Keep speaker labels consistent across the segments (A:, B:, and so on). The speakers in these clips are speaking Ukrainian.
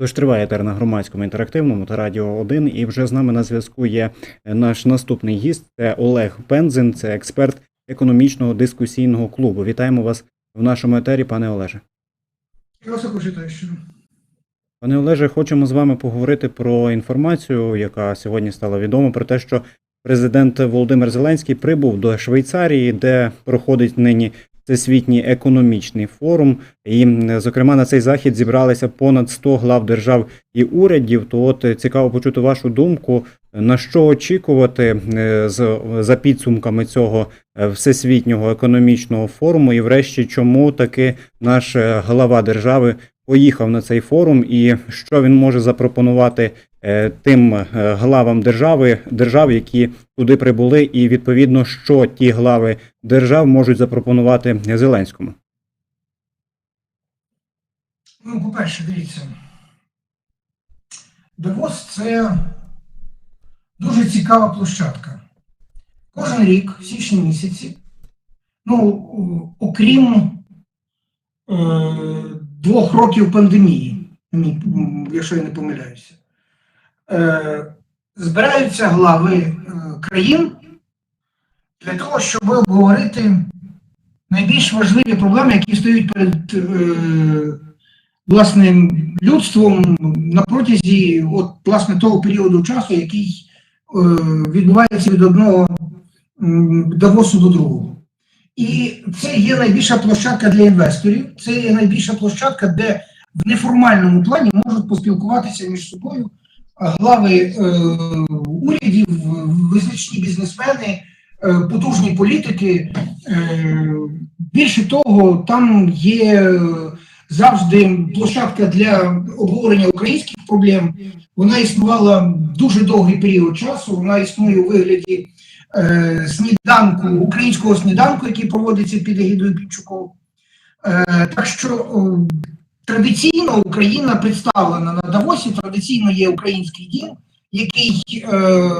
A: Тож триває етер на громадському інтерактивному та радіо 1. І вже з нами на зв'язку є наш наступний гість. Це Олег Пензин, це експерт економічного дискусійного клубу. Вітаємо вас в нашому етері, пане Олеже.
B: Я вас вітаю щиро.
A: Пане Олеже, хочемо з вами поговорити про інформацію, яка сьогодні стала відома, про те, що президент Володимир Зеленський прибув до Швейцарії, де проходить нині всесвітній економічний форум. І, зокрема, на цей захід зібралися понад 100 глав держав і урядів. То от е, цікаво почути вашу думку, на що очікувати е, з за підсумками цього е, всесвітнього економічного форуму, і, врешті, чому таки наш глава держави поїхав на цей форум, і що він може запропонувати е, тим е, главам держави, держав, які туди прибули, і відповідно, що ті глави держав можуть запропонувати Зеленському.
B: Ну, по-перше, дивіться. Давос це дуже цікава площадка. Кожен рік, в січні місяці, ну, окрім е, двох років пандемії, якщо я не помиляюся, е, збираються глави е, країн для того, щоб обговорити найбільш важливі проблеми, які стоять перед е, власне людством на протязі от, власне, того періоду часу, який відбувається від одного Давосу до другого. І це є найбільша площадка для інвесторів, це є найбільша площадка, де в неформальному плані можуть поспілкуватися між собою глави е, урядів, визначні бізнесмени, е, потужні політики. Е, більше того, там є завжди площадка для обговорення українських проблем. Вона існувала дуже довгий період часу. Вона існує у вигляді е, сніданку, українського сніданку, який проводиться під егідою Пінчуков. Е, так що традиційно Україна представлена на Давосі, традиційно є український дім, який е,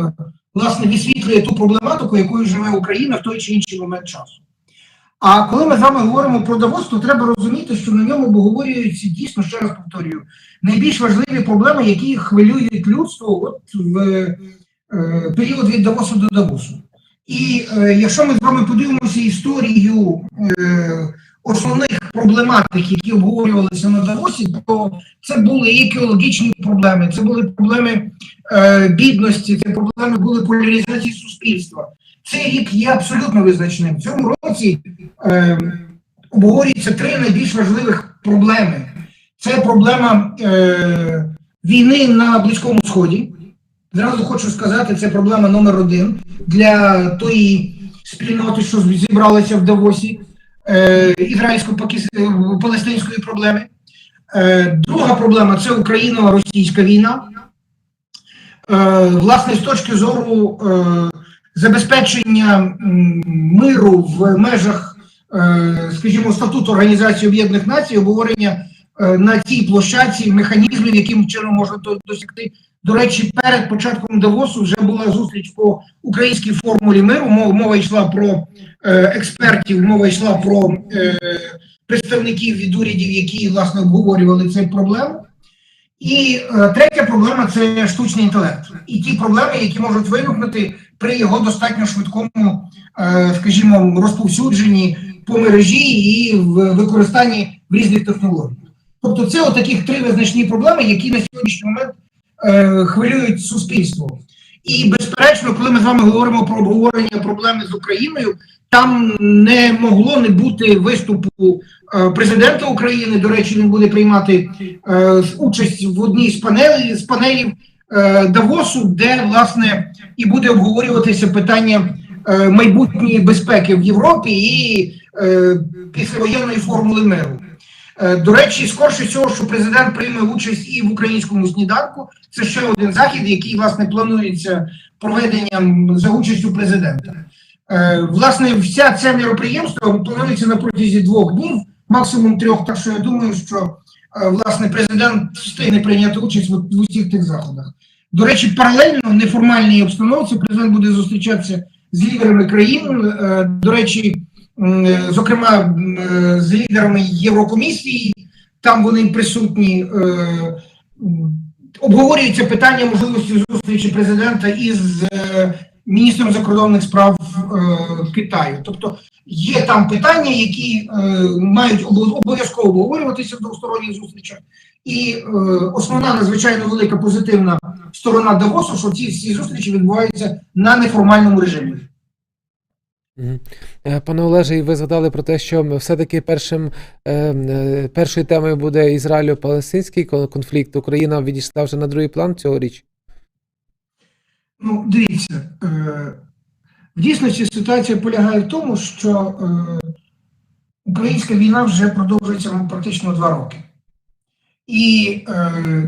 B: власне висвітлює ту проблематику, якою живе Україна в той чи інший момент часу. А коли ми з вами говоримо про Давос, то треба розуміти, що на ньому обговорюються дійсно, ще раз повторюю, найбільш важливі проблеми, які хвилюють людство от в період від Давосу до Давосу. І е, якщо ми з вами подивимося історію е, основних проблематик, які обговорювалися на Давосі, то це були екологічні проблеми, це були проблеми е, бідності, це проблеми були поляризації суспільства. Цей рік є абсолютно визначним. В цьому році е, обговорюються три найбільш важливих проблеми. Це проблема е, війни на Близькому Сході. Зразу хочу сказати, це проблема номер один для тої спільноти, що зібралася в Давосі е, ізраїльсько-палестинської проблеми. Е, друга проблема це Україно-російська війна. Е, власне, з точки зору е, забезпечення миру в межах, е, скажімо, статуту Організації Об'єднаних Націй, обговорення е, на цій площадці механізмів, яким чином можна досягти. До речі, перед початком Давосу вже була зустріч по українській формулі миру. Мова, йшла про е, експертів, мова йшла про е, представників від урядів, які власне обговорювали цю проблему. І е, третя проблема це штучний інтелект. І ті проблеми, які можуть виникнути при його достатньо швидкому, скажімо, розповсюдженні по мережі і в використанні в різних технологіях. Тобто, це от три визначні проблеми, які на сьогоднішній момент е, хвилюють суспільство. І безперечно, коли ми з вами говоримо про обговорення проблеми з Україною, там не могло не бути виступу е, президента України. До речі, він буде приймати е, участь в одній з панелей з панелів Давосу, де власне і буде обговорюватися питання майбутньої безпеки в Європі і післявоєнної формули миру. Е, До речі, скорше всього, що президент прийме участь і в українському сніданку. Це ще один захід, який власне планується проведенням за участю президента. Е, Власне, вся це мероприємство планується на протязі двох днів, максимум трьох. Так що я думаю, що е, власне президент встигне прийняти участь в, усіх тих заходах. До речі, паралельно в неформальній обстановці президент буде зустрічатися з лідерами країн. До речі, зокрема е, з лідерами Єврокомісії, там вони присутні. е, обговорюється питання можливості зустрічі президента із е, міністром закордонних справ е, Китаю. Тобто є там питання, які е, мають обов'язково обговорюватися в двосторонніх зустрічах. І е, основна надзвичайно велика позитивна сторона Давосу, що ці всі зустрічі відбуваються на неформальному режимі.
C: Е, Пане Олеже, і ви згадали про те, що все-таки першим, е, е, першою темою буде Ізраїльо-Палестинський конфлікт. Україна відійшла вже на другий план цьогоріч.
B: Ну, дивіться, в дійсності ситуація полягає в тому, що українська війна вже продовжується ну, практично два роки. І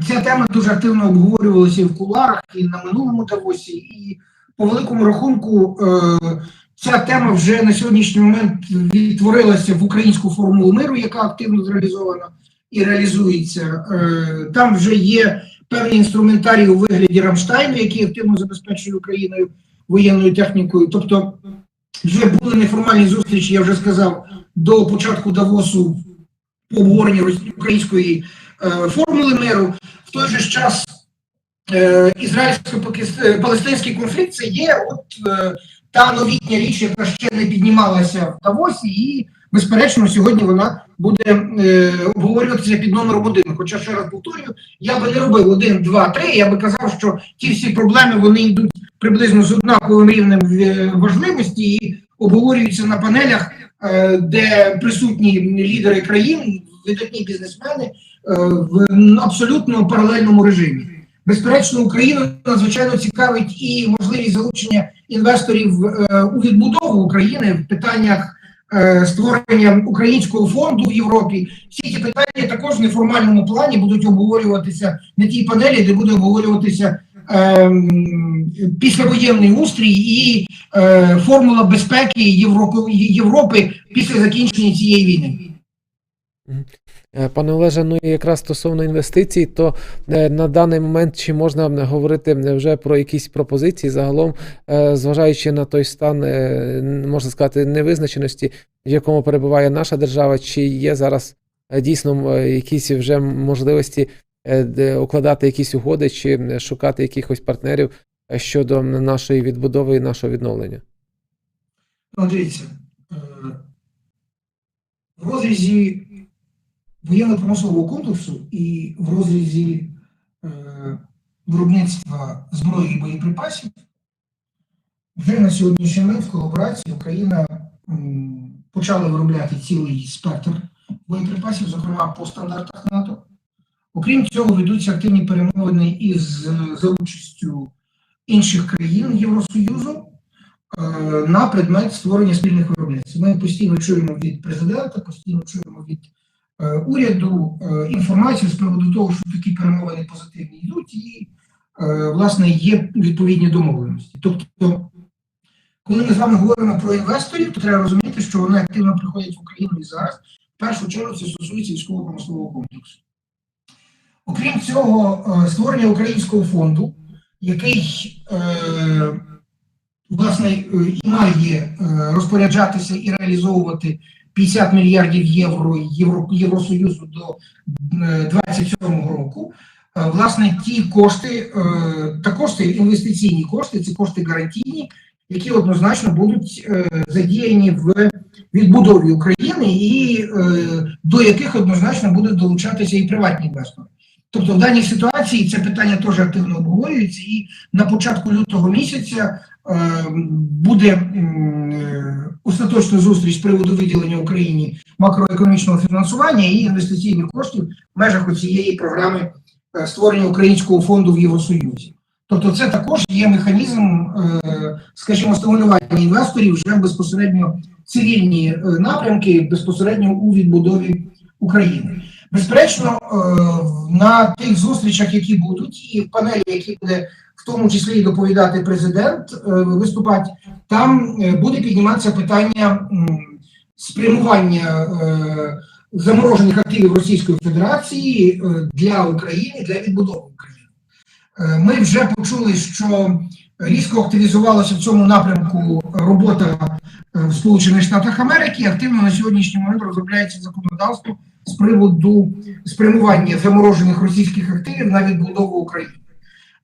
B: ця тема дуже активно обговорювалася і в куларах, і на минулому Давосі, і по великому рахунку ця тема вже на сьогоднішній момент відтворилася в українську формулу миру, яка активно зреалізована і реалізується. Е, там вже є певний інструментарій у вигляді Рамштайну, який активно забезпечує Україною воєнною технікою. Тобто, вже були неформальні зустрічі, я вже сказав, до початку Давосу по обговоренню української е, формули миру. В той же час е, ізраїльсько-палестинський конфлікт це є от та новітня річ, яка ще не піднімалася в Давосі, і безперечно сьогодні вона буде е, обговорюватися під номером один. Хоча ще раз повторюю, я би не робив один, два, три. Я би казав, що ті всі проблеми вони йдуть приблизно з однаковим рівнем е, важливості і обговорюються на панелях, е, де присутні лідери країн, видатні бізнесмени е, в абсолютно паралельному режимі. Безперечно, Україну надзвичайно цікавить і можливість залучення інвесторів е, у відбудову України в питаннях е, створення українського фонду в Європі. Всі ці питання також в неформальному плані будуть обговорюватися на тій панелі, де буде обговорюватися ем, післявоєнний устрій і е, формула безпеки Європи, Європи після закінчення цієї війни.
C: Е, Пане Олеже, ну і якраз стосовно інвестицій, то е, на даний момент чи можна говорити м, вже про якісь пропозиції загалом, е, зважаючи на той стан, е, можна сказати, невизначеності, в якому перебуває наша держава, чи є зараз е, дійсно е, якісь вже можливості е, укладати якісь угоди чи шукати якихось партнерів е, щодо нашої відбудови і нашого відновлення?
B: Ну, дивіться, е, в розрізі воєнно-промислового комплексу і в розрізі е, виробництва зброї і боєприпасів вже на сьогоднішній момент в колаборації Україна м, почала виробляти цілий спектр боєприпасів, зокрема по стандартах НАТО. Окрім цього, ведуться активні перемовини із е, за участю інших країн Євросоюзу е, на предмет створення спільних виробництв. Ми постійно чуємо від президента, постійно чуємо від уряду е, інформацію з приводу того, що такі перемовини позитивні йдуть, і е, власне є відповідні домовленості. Тобто, коли ми з вами говоримо про інвесторів, то треба розуміти, що вони активно приходять в Україну і зараз. В першу чергу це стосується військово-промислового комплексу. Окрім цього, е, створення українського фонду, який е, власне е, і має е, розпоряджатися і реалізовувати 50 мільярдів євро Євро, Євросоюзу до е, 27 року. Е, Власне, ті кошти, е, також це інвестиційні кошти, це кошти гарантійні, які однозначно будуть е, задіяні в відбудові України і е, до яких однозначно будуть долучатися і приватні інвестори. Тобто в даній ситуації це питання теж активно обговорюється, і на початку лютого місяця е, буде е, остаточна зустріч з приводу виділення Україні макроекономічного фінансування і інвестиційних коштів в межах цієї програми е, створення українського фонду в Євросоюзі. Тобто, це також є механізм, е, скажімо, стимулювання інвесторів вже безпосередньо цивільні е, напрямки безпосередньо у відбудові України. Безперечно, е, на тих зустрічах, які будуть, і в панелі, які буде в тому числі і доповідати президент, е, виступати, там е, буде підніматися питання спрямування заморожених активів Російської Федерації для України для відбудови України. Ми вже почули, що різко активізувалася в цьому напрямку робота е, в Сполучених Штатах Америки. Активно на сьогоднішній момент розробляється законодавство з приводу спрямування заморожених російських активів на відбудову України.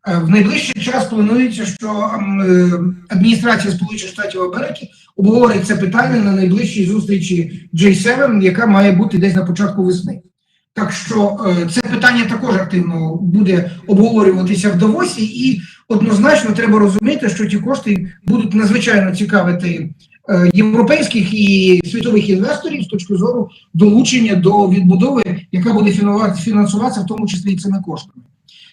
B: Е, В найближчий час планується, що е, адміністрація Сполучених Штатів Америки обговорить це питання на найближчій зустрічі J7, яка має бути десь на початку весни. Так що це питання також активно буде обговорюватися в Давосі, і однозначно треба розуміти, що ті кошти будуть надзвичайно цікавити е, європейських і світових інвесторів з точки зору долучення до відбудови, яка буде фінансуватися, в тому числі і цими коштами.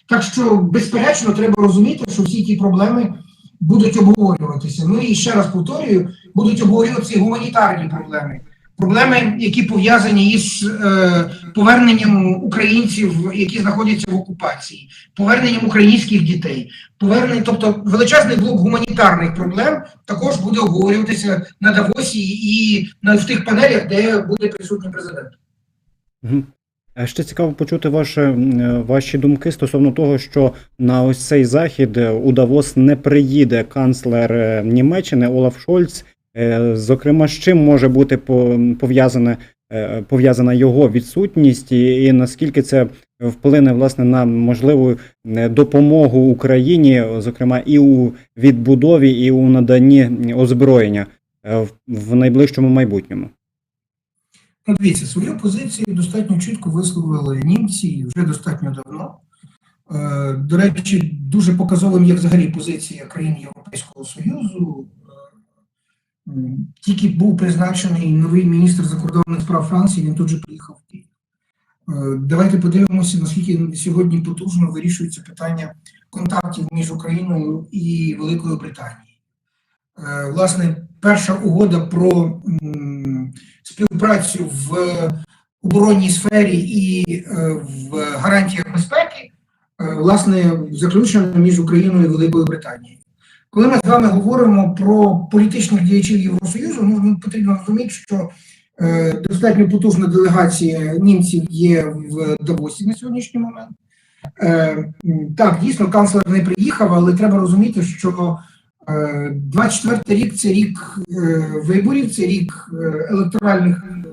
B: Так що, безперечно, треба розуміти, що всі ті проблеми будуть обговорюватися. Ну і ще раз повторюю, будуть обговорюватися гуманітарні проблеми. Проблеми, які пов'язані із е, поверненням українців, які знаходяться в окупації, поверненням українських дітей, повернення, тобто величезний блок гуманітарних проблем також буде обговорюватися на Давосі і на в тих панелях, де буде присутній президент.
A: Ще цікаво почути ваше, м, е, ваші думки стосовно того, що на ось цей захід е, у Давос не приїде канцлер е, Німеччини Олаф Шольц. Е, Зокрема, з чим може бути е, пов'язана його відсутність, і, і наскільки це вплине власне на можливу е, допомогу Україні, зокрема і у відбудові, і у наданні озброєння в, в найближчому майбутньому.
B: Дивіться, свою позицію достатньо чітко висловили німці вже достатньо давно. До речі, дуже показовим є взагалі позиція країн Європейського Союзу. Тільки був призначений новий міністр закордонних справ Франції, він тут же приїхав в Київ. Е, Давайте подивимося, наскільки сьогодні потужно вирішується питання контактів між Україною і Великою Британією. Е, Власне, перша угода про співпрацю в оборонній сфері і е, в гарантіях безпеки, власне, заключена між Україною і Великою Британією. Коли ми з вами говоримо про політичних діячів Євросоюзу, ну ну, потрібно розуміти, що е, достатньо потужна делегація німців є в Давосі на сьогоднішній момент. Е, так, дійсно, канцлер не приїхав, але треба розуміти, що е, 24 рік це рік е, виборів, це рік е, електоральних е,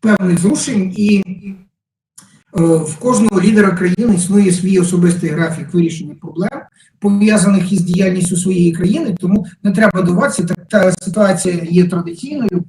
B: певних зрушень, і е, в кожного лідера країни існує свій особистий графік вирішення проблем, пов'язаних із діяльністю своєї країни, тому не треба дивуватися, та, та ситуація є традиційною.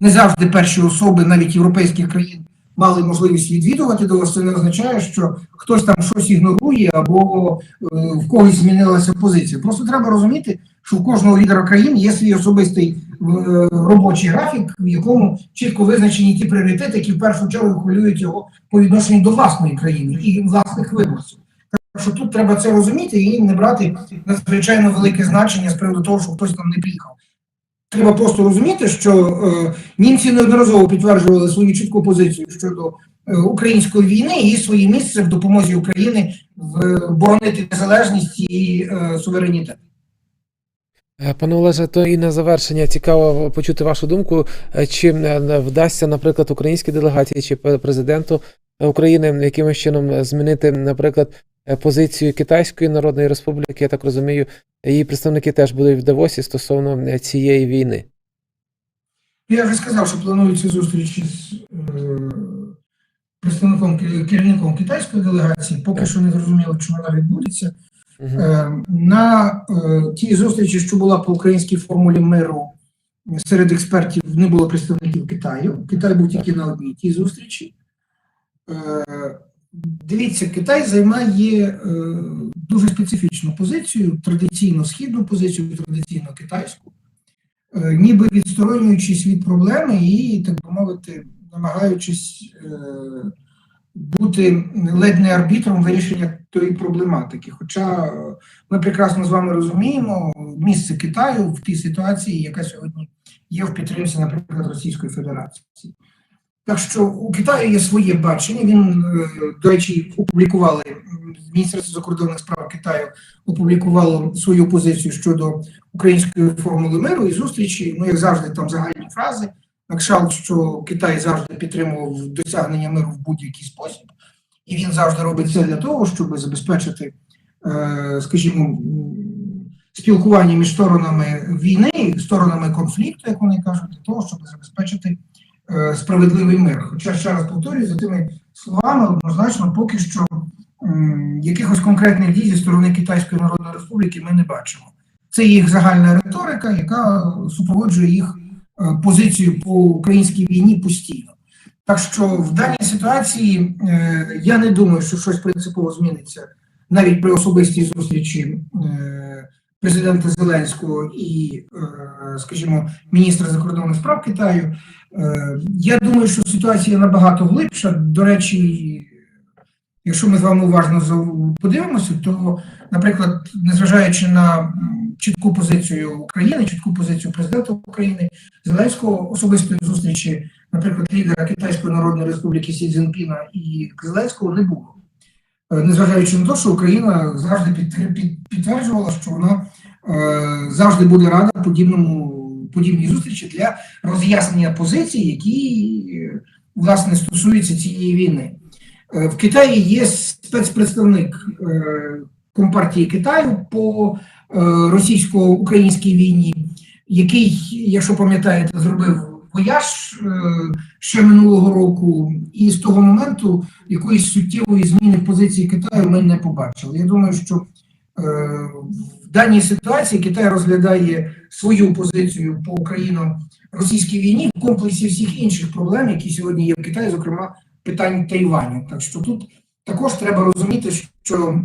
B: Не завжди перші особи, навіть європейських країн, мали можливість відвідувати до вас. Це не означає, що хтось там щось ігнорує або е, в когось змінилася позиція. Просто треба розуміти, що в кожного лідера країн є свій особистий е, робочий графік, в якому чітко визначені ті пріоритети, які в першу чергу хвилюють його по відношенню до власної країни і власних виборців. Що тут треба це розуміти і не брати надзвичайно велике значення з приводу того, що хтось там не приїхав. Треба просто розуміти, що е, німці неодноразово підтверджували свою чітку позицію щодо е, української війни і своє місце в допомозі України в боронити незалежність і е, суверенітет.
C: Е, Пане Олеже, то і на завершення цікаво почути вашу думку. Е, Чи е, вдасться, наприклад, українській делегації чи президенту України якимось чином е, змінити, наприклад, е, позицію Китайської Народної Республіки? Я так розумію, її представники теж будуть в Давосі стосовно е, цієї війни.
B: Я вже сказав, що плануються зустрічі з е, представником керівником китайської делегації. Поки що не зрозуміло, чи вона відбудеться.
C: Мгм.
B: Е, На е, тій зустрічі, що була по українській формулі миру, серед експертів не було представників Китаю. Китай був тільки на одній тій зустрічі. Е, Дивіться, Китай займає е, дуже специфічну позицію, традиційно східну позицію, традиційно китайську, е, ніби відсторонюючись від проблеми і, так би мовити, намагаючись е, бути ледь не арбітром вирішення тої проблематики. Хоча ми прекрасно з вами розуміємо місце Китаю в тій ситуації, яка сьогодні є в підтримці, наприклад, Російської Федерації. Так що у Китаю є своє бачення. Він, е, до речі, опублікували Міністерство закордонних справ Китаю опублікувало свою позицію щодо української формули миру і зустрічі. Ну, як завжди, там загальні фрази. На кшталт, що Китай завжди підтримував досягнення миру в будь-який спосіб, і він завжди робить це для того, щоб забезпечити, е, скажімо, спілкування між сторонами війни, сторонами конфлікту, як вони кажуть, для того, щоб забезпечити справедливий мир. Хоча ще раз повторюю, за тими словами однозначно поки що якихось конкретних дій зі сторони Китайської Народної Республіки ми не бачимо. Це їх загальна риторика, яка супроводжує їх е, позицію по українській війні постійно. Так що в даній ситуації е, я не думаю, що щось принципово зміниться навіть при особистій зустрічі е, президента Зеленського і, е, скажімо, міністра закордонних справ Китаю. Е, я думаю, що ситуація набагато глибша. До речі, якщо ми з вами уважно подивимося, то, наприклад, незважаючи на чітку позицію України, чітку позицію президента України, Зеленського особистої зустрічі, наприклад, лідера Китайської Народної Республіки Сі Цзінпіна і Зеленського не було. Е, Незважаючи на те, що Україна завжди підтверджувала, що вона е, завжди буде рада подібному подібній зустрічі для роз'яснення позицій, які е, власне стосуються цієї війни. В Китаї є спецпредставник е, Компартії Китаю по російсько-українській війні, який, якщо пам'ятаєте, зробив вояж е, ще минулого року, і з того моменту якоїсь суттєвої зміни позиції Китаю ми не побачили. Я думаю, що е, в даній ситуації Китай розглядає свою позицію по україно-російській війні в комплексі всіх інших проблем, які сьогодні є в Китаї, зокрема питань Тайваню. Так що тут також треба розуміти, що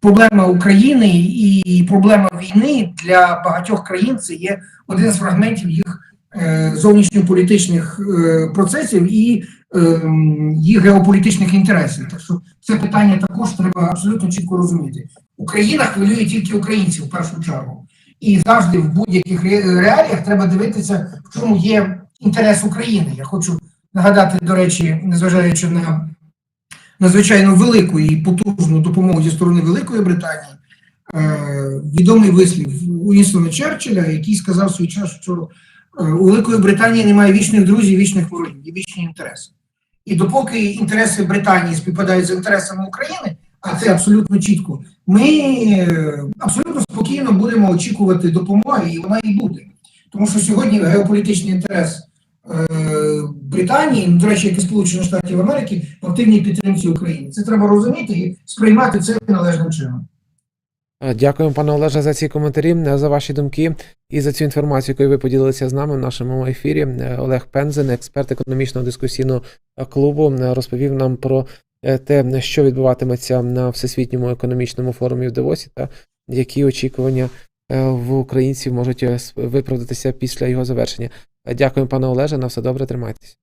B: проблема України і проблема війни для багатьох країн це є один з фрагментів їх зовнішньополітичних е, процесів і е, їх геополітичних інтересів. Так що це питання також треба абсолютно чітко розуміти. Україна хвилює тільки українців в першу чергу. І завжди в будь-яких реаліях треба дивитися, в чому є інтерес України. Я хочу нагадати, до речі, незважаючи на надзвичайно велику і потужну допомогу зі сторони Великої Британії, е, відомий вислів Уінстона Черчилля, який сказав свій час, що е, у Великої Британії немає вічних друзів, вічних ворогів, є вічні інтереси. І допоки інтереси Британії співпадають з інтересами України, а це абсолютно чітко, ми е, абсолютно спокійно будемо очікувати допомоги, і вона і буде. Тому що сьогодні геополітичний інтерес е, Британії, ну, до речі, як і Сполучених Штатів Америки, в активній підтримці України. Це треба розуміти і сприймати це належним чином.
C: Е, Дякуємо, пане Олеже, за ці коментарі, е, за ваші думки і за цю інформацію, якою ви поділилися з нами в нашому ефірі. Е, Олег Пензен, експерт економічного дискусійного клубу, розповів нам про те, що відбуватиметься на всесвітньому економічному форумі в Давосі, та які очікування в українців можуть виправдатися після його завершення. Дякуємо, пане Олеже. На все добре, тримайтеся.